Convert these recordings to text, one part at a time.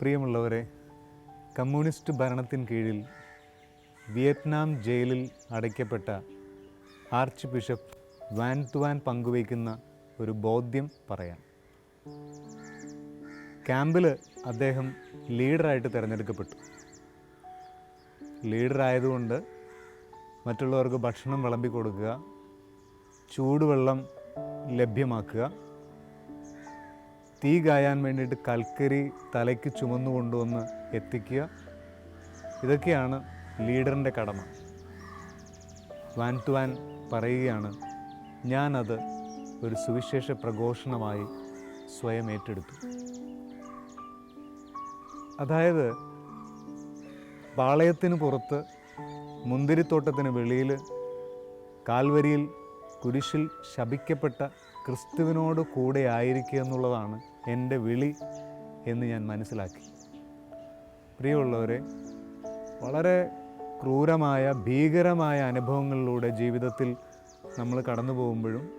പ്രിയമുള്ളവരെ കമ്മ്യൂണിസ്റ്റ് ഭരണത്തിന് കീഴിൽ വിയറ്റ്നാം ജയിലിൽ അടയ്ക്കപ്പെട്ട ആർച്ച് ബിഷപ്പ് വാൻ തുവാൻ പങ്കുവയ്ക്കുന്ന ഒരു ബോധ്യം പറയാം. ക്യാമ്പിൽ അദ്ദേഹം ലീഡറായിട്ട് തിരഞ്ഞെടുക്കപ്പെട്ടു. ലീഡറായതുകൊണ്ട് മറ്റുള്ളവർക്ക് ഭക്ഷണം വിളമ്പി കൊടുക്കുക ചൂടുവെള്ളം ലഭ്യമാക്കുക തീ കായാൻ വേണ്ടിയിട്ട് കൽക്കരി തലയ്ക്ക് ചുമന്നു കൊണ്ടുവന്ന് എത്തിക്കുക. ഇതൊക്കെയാണ് ലീഡറിന്റെ കടമ. വാൻ ടു വാൻ പറയുകയാണ് ഞാനത് ഒരു സുവിശേഷ പ്രഘോഷണമായി സ്വയം ഏറ്റെടുത്തു. അതായത് പാളയത്തിന് പുറത്ത് മുന്തിരിത്തോട്ടത്തിന് വെളിയിൽ കാൽവരിയിൽ കുരിശിൽ ശപിക്കപ്പെട്ട ക്രിസ്തുവിനോട് കൂടെ ആയിരിക്കുക എന്നുള്ളതാണ് എന്റെ വിളി എന്ന് ഞാൻ മനസ്സിലാക്കി. പ്രിയമുള്ളവരെ വളരെ ക്രൂരമായ ഭീകരമായ അനുഭവങ്ങളിലൂടെ ജീവിതത്തിൽ നമ്മൾ കടന്നു പോകുമ്പോഴും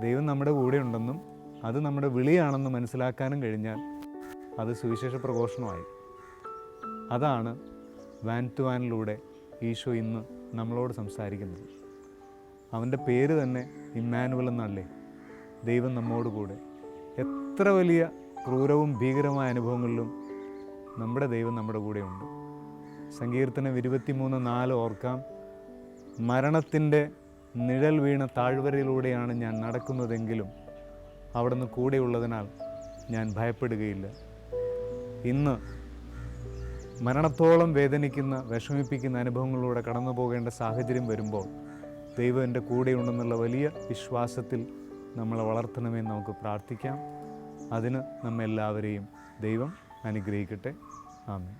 ദൈവം നമ്മുടെ കൂടെ ഉണ്ടെന്നും അത് നമ്മുടെ വിളിയാണെന്ന് മനസ്സിലാക്കാനും കഴിഞ്ഞാൽ അത് സുവിശേഷ പ്രഘോഷണമായി. അതാണ് വാൻ ടു വാനിലൂടെ ഈശോ ഇന്ന് നമ്മളോട് സംസാരിക്കുന്നത്. അവന്റെ പേര് തന്നെ ഇമ്മാനുവൽ എന്നല്ലേ? ദൈവം നമ്മോട് കൂടെ. എത്ര വലിയ ക്രൂരവും ഭീകരമായ അനുഭവങ്ങളിലും നമ്മുടെ ദൈവം നമ്മുടെ കൂടെയുണ്ട് സങ്കീർത്തനം ഇരുപത്തിമൂന്ന് നാല് ഓർക്കാം. മരണത്തിന്റെ നിഴൽ വീണ താഴ്വരയിലൂടെയാണ് ഞാൻ നടക്കുന്നതെങ്കിലും അവിടുന്ന് കൂടെയുള്ളതിനാൽ ഞാൻ ഭയപ്പെടുകയില്ല. ഇന്ന് മരണത്തോളം വേദനിക്കുന്ന വിഷമിപ്പിക്കുന്ന അനുഭവങ്ങളിലൂടെ കടന്നു പോകേണ്ട സാഹചര്യം വരുമ്പോൾ ദൈവം എന്റെ കൂടെയുണ്ടെന്നുള്ള വലിയ വിശ്വാസത്തിൽ നമ്മളെ വളർത്തണമെന്ന് നമുക്ക് പ്രാർത്ഥിക്കാം. അതിന് നമ്മെല്ലാവരെയും ദൈവം അനുഗ്രഹിക്കട്ടെ. ആമേ